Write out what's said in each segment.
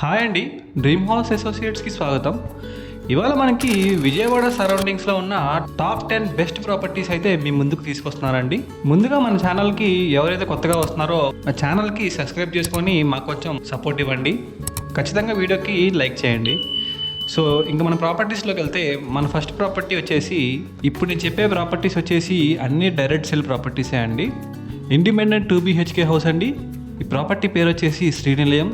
Hi అండి dream house అసోసియేట్స్కి స్వాగతం. ఇవాళ మనకి విజయవాడ సరౌండింగ్స్లో ఉన్న టాప్ టెన్ బెస్ట్ ప్రాపర్టీస్ అయితే మీ ముందుకు తీసుకొస్తున్నారండి. ముందుగా మన ఛానల్కి ఎవరైతే కొత్తగా వస్తున్నారో ఆ ఛానల్కి సబ్స్క్రైబ్ చేసుకొని మాకు కొంచెం సపోర్ట్ ఇవ్వండి. ఖచ్చితంగా వీడియోకి లైక్ చేయండి. సో ఇంకా మన ప్రాపర్టీస్లోకి వెళ్తే మన ఫస్ట్ ప్రాపర్టీ వచ్చేసి ఇప్పుడు నేను చెప్పే ప్రాపర్టీస్ వచ్చేసి అన్ని డైరెక్ట్ సెల్ ప్రాపర్టీసే అండి. ఇండిపెండెంట్ టూ బీహెచ్కే హౌస్ అండి. ఈ ప్రాపర్టీ పేరు వచ్చేసి శ్రీనిలయం.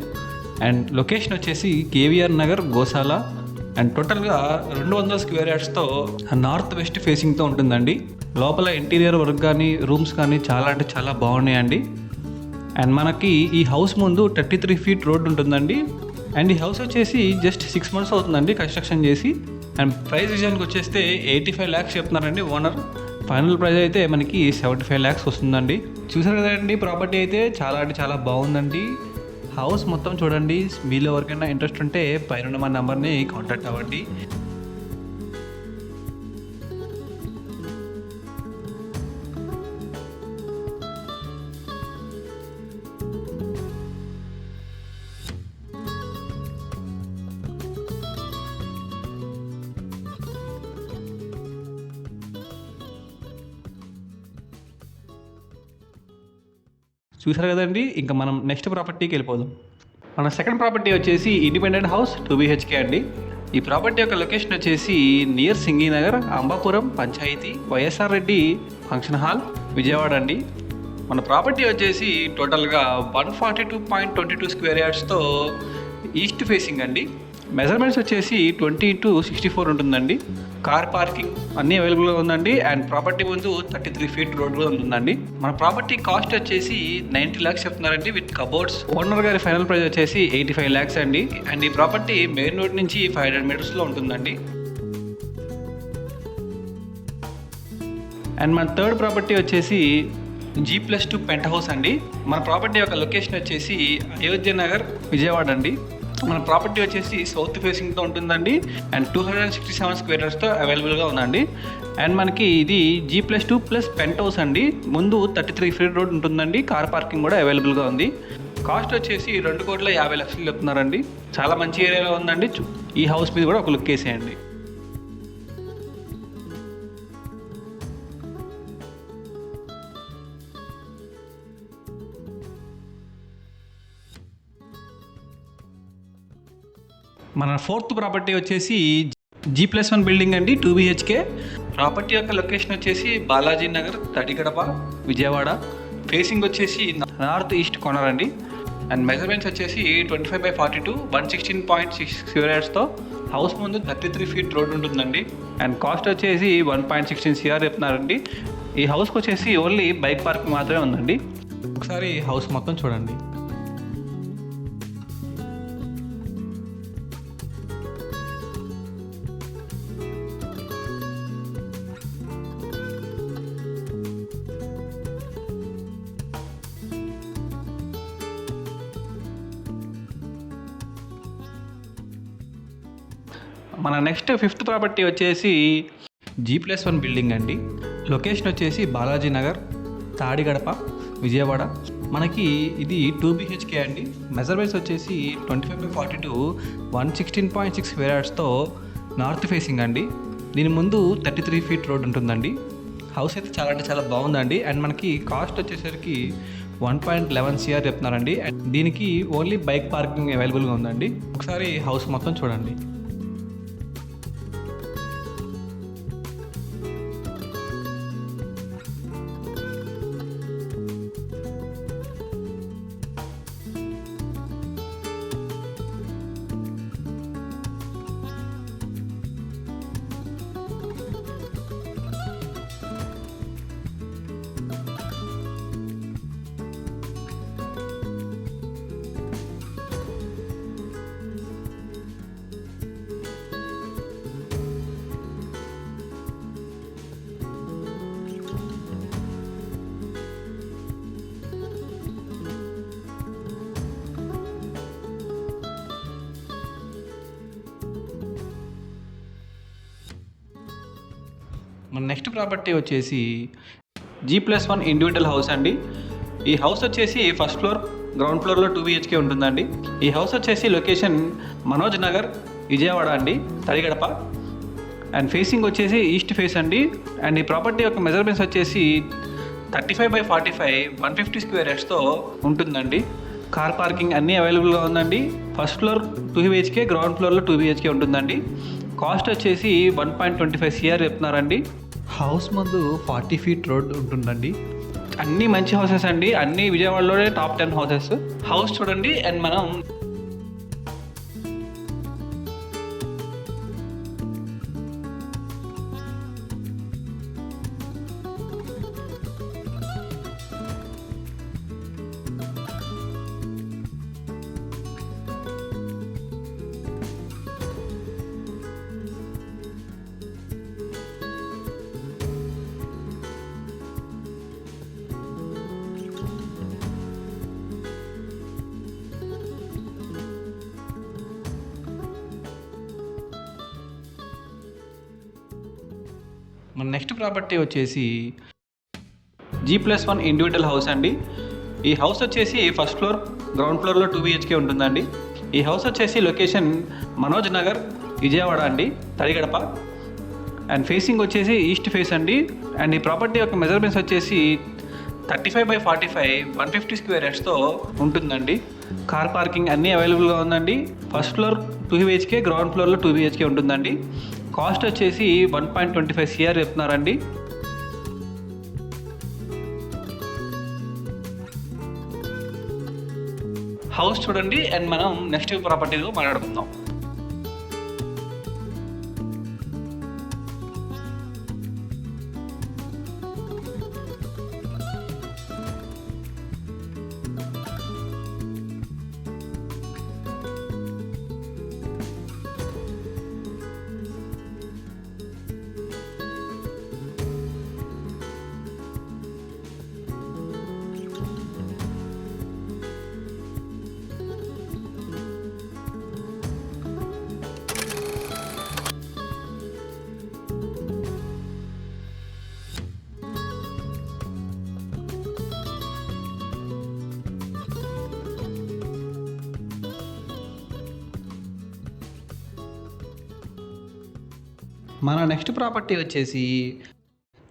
అండ్ లొకేషన్ వచ్చేసి కేవీఆర్ నగర్ గోశాల. అండ్ టోటల్గా రెండు వందల స్క్వేర్ యార్డ్స్తో నార్త్ వెస్ట్ ఫేసింగ్తో ఉంటుందండి. లోపల ఇంటీరియర్ వర్క్ కానీ రూమ్స్ కానీ చాలా అంటే చాలా బాగున్నాయండి. అండ్ మనకి ఈ హౌస్ ముందు థర్టీ త్రీ ఫీట్ రోడ్ ఉంటుందండి. అండ్ ఈ హౌస్ వచ్చేసి జస్ట్ సిక్స్ మంత్స్ అవుతుందండి కన్స్ట్రక్షన్ చేసి. అండ్ ప్రైస్ విషయానికి వచ్చేస్తే ఎయిటీ ఫైవ్ ల్యాక్స్ చెప్తున్నారండి ఓనర్ ఫైనల్ ప్రైస్ అయితే మనకి సెవెంటీ ఫైవ్ ల్యాక్స్ వస్తుందండి. చూసారు కదండి ప్రాపర్టీ అయితే చాలా అంటే చాలా బాగుందండి. హౌస్ మొత్తం చూడండి. మీలో ఎవరికైనా ఇంట్రెస్ట్ ఉంటే పైన మా నెంబర్ని కాంటాక్ట్ అవ్వండి. చూసారు కదండి? ఇంకా మనం నెక్స్ట్ ప్రాపర్టీకి వెళ్ళిపోదాం. మన సెకండ్ ప్రాపర్టీ వచ్చేసి ఇండిపెండెంట్ హౌస్ టూ బీహెచ్కే అండి. ఈ ప్రాపర్టీ యొక్క లొకేషన్ వచ్చేసి near సింగీనగర్ Ambapuram panchayat YSR Reddy function hall Vijayawada అండి. మన ప్రాపర్టీ వచ్చేసి టోటల్గా one forty two point twenty two square యార్డ్స్తో east facing అండి. మెజర్మెంట్స్ వచ్చేసి ట్వంటీ ఇంటూ సిక్స్టీ ఫోర్ ఉంటుందండి. కార్ పార్కింగ్ అన్నీ అవైలబుల్గా ఉందండి. అండ్ ప్రాపర్టీ ముందు థర్టీ త్రీ ఫీట్ రోడ్ కూడా ఉంటుందండి మన ప్రాపర్టీ కాస్ట్ వచ్చేసి నైంటీ ల్యాక్స్ చెప్తున్నారండి విత్ కబోర్డ్స్. ఓనర్ గారి ఫైనల్ ప్రైస్ వచ్చేసి ఎయిటీ ఫైవ్ ల్యాక్స్ అండి. అండ్ ఈ ప్రాపర్టీ మెయిన్ రోడ్ నుంచి ఫైవ్ హండ్రెడ్ మీటర్స్లో ఉంటుందండి. అండ్ మన థర్డ్ ప్రాపర్టీ వచ్చేసి G plus two penthouse అండి. మన ప్రాపర్టీ యొక్క లొకేషన్ వచ్చేసి అయోధ్య నగర్ విజయవాడ అండి. మన ప్రాపర్టీ వచ్చేసి సౌత్ ఫేసింగ్తో ఉంటుందండి. And two hundred and sixty seven square యార్డ్స్తో అవైలబుల్గా ఉందండి. అండ్ మనకి ఇది G plus two plus penthouse అండి. ముందు థర్టీ త్రీ ఫీట్ రోడ్ ఉంటుందండి. కార్ పార్కింగ్ కూడా అవైలబుల్గా ఉంది. కాస్ట్ వచ్చేసి రెండు కోట్ల యాభై లక్షలు చెప్తున్నారండి. చాలా మంచి ఏరియాలో ఉందండి. ఈ హౌస్ మీద కూడా ఒక లుక్ వేసేయండి. మన ఫోర్త్ ప్రాపర్టీ వచ్చేసి జీ ప్లస్ వన్ బిల్డింగ్ అండి టూ బీహెచ్కే ప్రాపర్టీ యొక్క లొకేషన్ వచ్చేసి బాలాజీ నగర్ తడిగడప విజయవాడ. ఫేసింగ్ వచ్చేసి నార్త్ ఈస్ట్ కార్నర్ అండి. అండ్ మెజర్మెంట్స్ వచ్చేసి twenty five by forty two one sixteen point six సిఆర్స్తో house ముందు థర్టీ త్రీ ఫీట్ రోడ్ ఉంటుందండి. అండ్ కాస్ట్ వచ్చేసి వన్ పాయింట్ సిక్స్టీన్ సిఆర్ చెప్తున్నారండి. ఈ హౌస్కి వచ్చేసి ఓన్లీ బైక్ పార్క్ మాత్రమే ఉందండి. ఒకసారి హౌస్ మొత్తం చూడండి. మన నెక్స్ట్ ఫిఫ్త్ ప్రాపర్టీ వచ్చేసి జీ ప్లస్ వన్ బిల్డింగ్ అండి. లొకేషన్ వచ్చేసి బాలాజీ నగర్ తాడిగడప విజయవాడ. మనకి ఇది టూ బీహెచ్కే అండి. మెజర్మెంట్స్ వచ్చేసి twenty five by forty two one sixteen point six వేరాడ్స్తో north facing అండి. దీని ముందు థర్టీ త్రీ ఫీట్ రోడ్ ఉంటుందండి. హౌస్ అయితే చాలా అంటే చాలా బాగుందండి. అండ్ మనకి కాస్ట్ వచ్చేసరికి వన్ పాయింట్ లెవెన్ సిఆర్ చెప్తున్నారండి. అండ్ దీనికి ఓన్లీ బైక్ పార్కింగ్ అవైలబుల్గా ఉందండి. ఒకసారి హౌస్ మొత్తం చూడండి. మన నెక్స్ట్ ప్రాపర్టీ వచ్చేసి G plus one individual house అండి. ఈ హౌస్ వచ్చేసి ఫస్ట్ ఫ్లోర్ గ్రౌండ్ ఫ్లోర్లో టూ బిహెచ్కే ఉంటుందండి. ఈ హౌస్ వచ్చేసి లొకేషన్ మనోజ్ నగర్ విజయవాడ అండి తడిగడప. అండ్ ఫేసింగ్ వచ్చేసి ఈస్ట్ ఫేస్ అండి. అండ్ ఈ ప్రాపర్టీ యొక్క మెజర్మెంట్స్ వచ్చేసి thirty five by forty five one fifty square యార్డ్స్తో ఉంటుందండి. కార్ పార్కింగ్ అన్నీ అవైలబుల్గా ఉందండి. First floor two BHK ground ఫ్లోర్లో టూ బిహెచ్కే ఉంటుందండి. కాస్ట్ వచ్చేసి one point twenty five CR చెప్తున్నారండి. హౌస్ ముందు ఫార్టీ ఫీట్ రోడ్ ఉంటుందండి. అన్నీ మంచి హౌసెస్ అండి. అన్నీ విజయవాడలోనే టాప్ టెన్ హౌసెస్ హౌస్ చూడండి అండ్ మనం మన నెక్స్ట్ ప్రాపర్టీ వచ్చేసి G plus one individual house అండి. ఈ హౌస్ వచ్చేసి ఫస్ట్ ఫ్లోర్ గ్రౌండ్ ఫ్లోర్లో టూ బిహెచ్కే ఉంటుందండి. ఈ హౌస్ వచ్చేసి లొకేషన్ మనోజ్ నగర్ విజయవాడ అండి తడిగడప. అండ్ ఫేసింగ్ వచ్చేసి ఈస్ట్ ఫేస్ అండి. అండ్ ఈ ప్రాపర్టీ యొక్క మెజర్మెంట్స్ వచ్చేసి thirty five by forty five one fifty square యార్డ్స్తో ఉంటుందండి. కార్ పార్కింగ్ అన్నీ అవైలబుల్గా ఉందండి. First floor two BHK ground ఫ్లోర్లో టూ బిహెచ్కే ఉంటుందండి. కాస్ట్ వచ్చేసి one point twenty five CR చెప్తున్నారండి. హౌస్ చూడండి అండ్ మనం నెక్స్ట్ ప్రాపర్టీలో మాట్లాడుకుందాం. మన నెక్స్ట్ ప్రాపర్టీ వచ్చేసి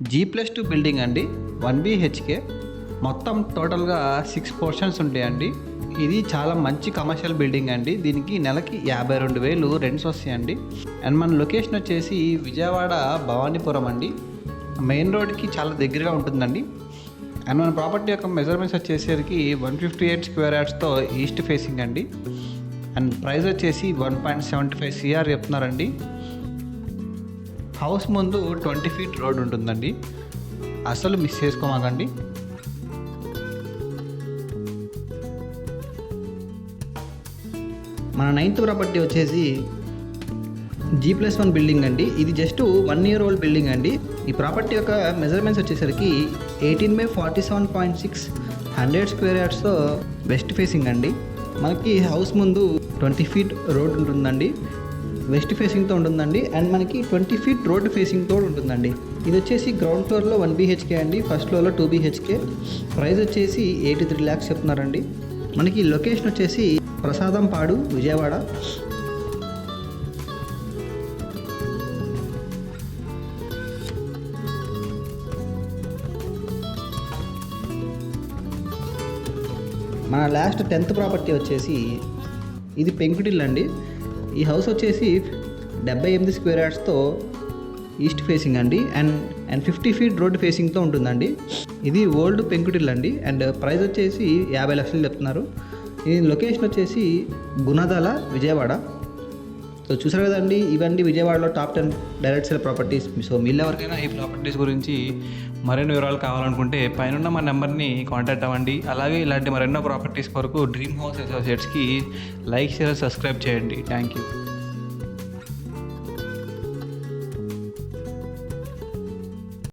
జీ ప్లస్ టూ బిల్డింగ్ అండి. వన్ బిహెచ్కే మొత్తం టోటల్గా సిక్స్ పోర్షన్స్ ఉంటాయండి. ఇది చాలా మంచి కమర్షియల్ బిల్డింగ్ అండి. దీనికి నెలకి యాభై రెండు వేలు రెంట్స్ వస్తాయండి. అండ్ మన లొకేషన్ వచ్చేసి విజయవాడ భవానీపురం అండి. మెయిన్ రోడ్కి చాలా దగ్గరగా ఉంటుందండి. అండ్ మన ప్రాపర్టీ యొక్క మెజర్మెంట్స్ వచ్చేసరికి వన్ ఫిఫ్టీ ఎయిట్ స్క్వేర్ యార్డ్స్తో ఈస్ట్ ఫేసింగ్ అండి. అండ్ ప్రైస్ వచ్చేసి one point seventy five CR చెప్తున్నారండి. హౌస్ ముందు ట్వంటీ ఫీట్ రోడ్ ఉంటుందండి. అసలు మిస్ చేసుకోమాకండి. మన నైన్త్ ప్రాపర్టీ వచ్చేసి జీ ప్లస్ వన్ బిల్డింగ్ అండి. ఇది just one year old building అండి. ఈ ప్రాపర్టీ యొక్క మెజర్మెంట్స్ వచ్చేసరికి eighteen by forty seven point six hundred square యార్డ్స్తో west facing అండి. మనకి హౌస్ ముందు ట్వంటీ ఫీట్ రోడ్ ఉంటుందండి. వెస్ట్ ఫేసింగ్తో ఉంటుందండి అండ్ మనకి ట్వంటీ ఫీట్ రోడ్ ఫేసింగ్తో ఉంటుందండి. ఇది వచ్చేసి గ్రౌండ్ ఫ్లోర్లో వన్ బీహెచ్కే అండి. ఫస్ట్ ఫ్లోర్లో టూ బీహెచ్కే ప్రైస్ వచ్చేసి ఎయిటీ త్రీ ల్యాక్స్ చెప్తున్నారండి. మనకి లొకేషన్ వచ్చేసి ప్రసాదం పాడు విజయవాడ. మన లాస్ట్ టెన్త్ ప్రాపర్టీ వచ్చేసి ఇది పెంకుటిల్లు అండి ఈ హౌస్ వచ్చేసి డెబ్బై ఎనిమిది స్క్వేర్ యార్డ్స్తో ఈస్ట్ ఫేసింగ్ అండి. And and fifty feet road ఫేసింగ్తో ఉంటుందండి. ఇది ఓల్డ్ పెంకుటిల్ అండి. అండ్ ప్రైస్ వచ్చేసి యాభై లక్షలు చెప్తున్నారు. ఈ లొకేషన్ వచ్చేసి గుణదల విజయవాడ. సో చూసారు కదండి ఇవన్నీ విజయవాడలో top ten direct sale properties so మీరు ఎవరికైనా ఈ ప్రాపర్టీస్ గురించి మరిన్ని వివరాలు కావాలనుకుంటే పైన మా నెంబర్ని కాంటాక్ట్ అవ్వండి. అలాగే ఇలాంటి మరెన్నో ప్రాపర్టీస్ కొరకు డ్రీమ్ హౌస్ అసోసియేట్స్కి లైక్ షేర్ సబ్స్క్రైబ్ చేయండి. Thank you.